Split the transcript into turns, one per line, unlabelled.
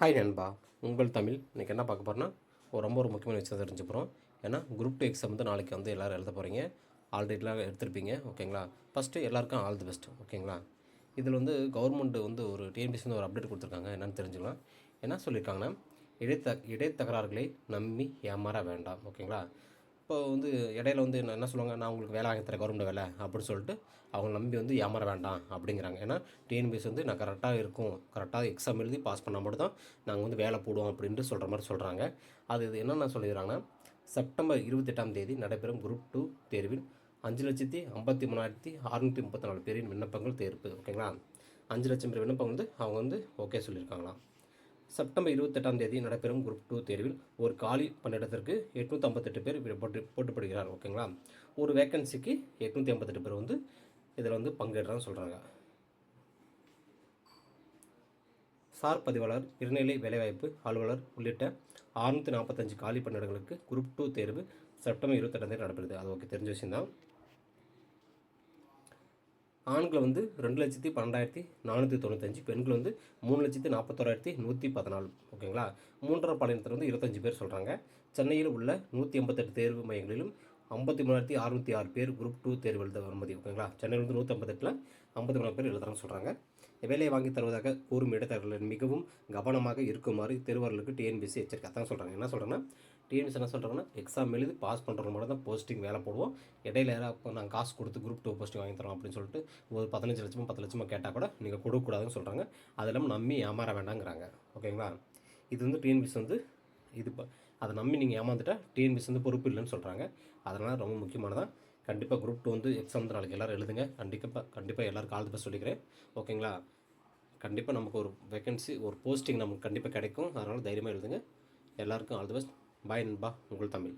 Hi நண்பா. உங்கள் தமிழ். இன்றைக்கி என்ன பார்க்க போகிறோன்னா ஒரு ரொம்ப ஒரு முக்கியமான விஷயம் தெரிஞ்சு போகிறோம் ஏன்னா குரூப் டூ எக்ஸாம் வந்து நாளைக்கு வந்து எல்லோரும் எழுத போகிறீங்க ஆல்ரெடிலாம் எடுத்திருப்பீங்க. ஓகேங்களா ஃபஸ்ட்டு எல்லாருக்கும் ஆல் தி பெஸ்ட் ஓகேங்களா இதில் வந்து கவர்மெண்ட்டு வந்து ஒரு டிஎன்பிசி வந்து ஒரு அப்டேட் கொடுத்துருக்காங்க. என்னென்னு தெரிஞ்சுக்கலாம். என்ன சொல்லியிருக்காங்கன்னா இடைத்த இடைத்தகராறுகளை நம்பி ஏமாற வேண்டாம். ஓகேங்களா இப்போ வந்து இடையில வந்து என்ன என்ன சொல்லுவாங்க? நான் உங்களுக்கு வேலை வாங்கி தரேன் கவர்மெண்ட் வேலை அப்படின்னு சொல்லிட்டு அவங்க நம்பி வந்து ஏமாற வேண்டாம் அப்படிங்கிறாங்க. ஏன்னா டிஎன்பிஎஸ் வந்து நான் கரெக்டாக இருக்கும். கரெக்டாக எக்ஸாம் எழுதி பாஸ் பண்ணால் மட்டும் தான் நாங்கள் வந்து வேலை போடுவோம் அப்படின்ட்டு சொல்கிற மாதிரி சொல்கிறாங்க அது இது என்னென்ன சொல்லிடுறாங்கன்னா செப்டம்பர் இருபத்தெட்டாம் தேதி நடைபெறும் குரூப் டூ தேர்வில் அஞ்சு லட்சத்தி ஐம்பத்தி மூணாயிரத்தி அறுநூற்றி முப்பத்தி நாலு பேரின் விண்ணப்பங்கள் தேர்வு. ஓகேங்களா? அஞ்சு லட்சம் பேர் விண்ணப்பம் வந்து அவங்க வந்து ஓகே சொல்லியிருக்காங்களாம். செப்டம்பர் இருபத்தெட்டாம் தேதி நடைபெறும் குரூப் டூ தேர்வில் ஒரு காலி பணியிடத்திற்கு எட்நூற்றி ஐம்பத்தெட்டு பேர் போட்டு போட்டுப்படுகிறார் ஓகேங்களா? ஒரு வேக்கன்சிக்கு எட்நூற்றி ஐம்பத்தெட்டு பேர் வந்து இதில் வந்து பங்கேற்றான்னு சொல்கிறாங்க சார் பதிவாளர் இருநிலை வேலைவாய்ப்பு அலுவலர் உள்ளிட்ட அறுநூற்றி நாற்பத்தஞ்சு காலி பணியிடங்களுக்கு குரூப் டூ தேர்வு செப்டம்பர் இருபத்தெட்டாம் தேதி நடைபெறுது. அது ஓகே தெரிஞ்ச விஷயம்தான். ஆண்கள் வந்து ரெண்டு லட்சத்தி பன்னெண்டாயிரத்தி நானூற்றி தொண்ணூத்தஞ்சு பெண்கள் வந்து மூணு லட்சத்தி நாற்பத்தோராயிரத்தி நூற்றி பதினாலு. ஓகேங்களா? மூன்றாம் பாலினத்தில் வந்து இருபத்தஞ்சு பேர் சொல்கிறாங்க சென்னையில் உள்ள நூற்றி எண்பத்தெட்டு தேர்வு மையங்களிலும் ஐம்பத்தி மூணாயிரத்தி அறுநூற்றி ஆறு பேர் குரூப் டூ தேர்வு எழுத அனுமதி. ஓகேங்களா? சென்னையில் வந்து நூற்றி ஐம்பத்தெட்டில் ஐம்பத்தி மூணு பேர் எழுதுறான்னு சொல்கிறாங்க வேலையை வாங்கி தருவதாக கூறும் இடைத்தரகர்கள் மிகவும் கவனமாக இருக்குமாறு தேர்வர்களுக்கு டிஎன்பிசி எச்சரிக்கை அதான் சொல்கிறாங்க என்ன சொல்கிறேன்னா டிஎன்பிசி என்ன சொல்கிறாங்கன்னா எக்ஸாம் எழுதி பாஸ் பண்ணுறவங்க மட்டும் தான் போஸ்டிங் வேலை போடுவோம். இடையில யாராவது நாங்கள் காசு கொடுத்து குரூப் டூ போஸ்டிங் வாங்கி தரோம் அப்படின்னு சொல்லிட்டு ஒரு பதினஞ்சு லட்சமோ பத்து லட்சமோ கேட்டால் கூட நீங்கள் கொடுக்கக்கூடாதுன்னு சொல்கிறாங்க அது இல்லாமல் நம்பி ஏமாற வேண்டாங்கிறாங்க. ஓகேங்களா? இது வந்து டிஎன்பிசி வந்து இது ப- அதை நம்பி நீங்கள் ஏமாந்துட்டா டிஎன்பிசி வந்து பொறுப்பு இல்லைன்னு சொல்கிறாங்க அதனால் ரொம்ப முக்கியமானதான் கண்டிப்பாக குரூப் டூ வந்து எக்ஸாம் வந்து நாளைக்கு எல்லோரும் எழுதுங்க. கண்டிப்பாக கண்டிப்பாக எல்லோரும் காலத்து பேர் சொல்லிக்கிறேன். ஓகேங்களா? கண்டிப்பாக நமக்கு ஒரு வேகன்சி ஒரு போஸ்டிங் நமக்கு கண்டிப்பாக கிடைக்கும். அதனால் தைரியமாக எழுதுங்க. எல்லாருக்கும் ஆல் தி பெஸ்ட் பாய் நண்பா உங்கள் தமிழ்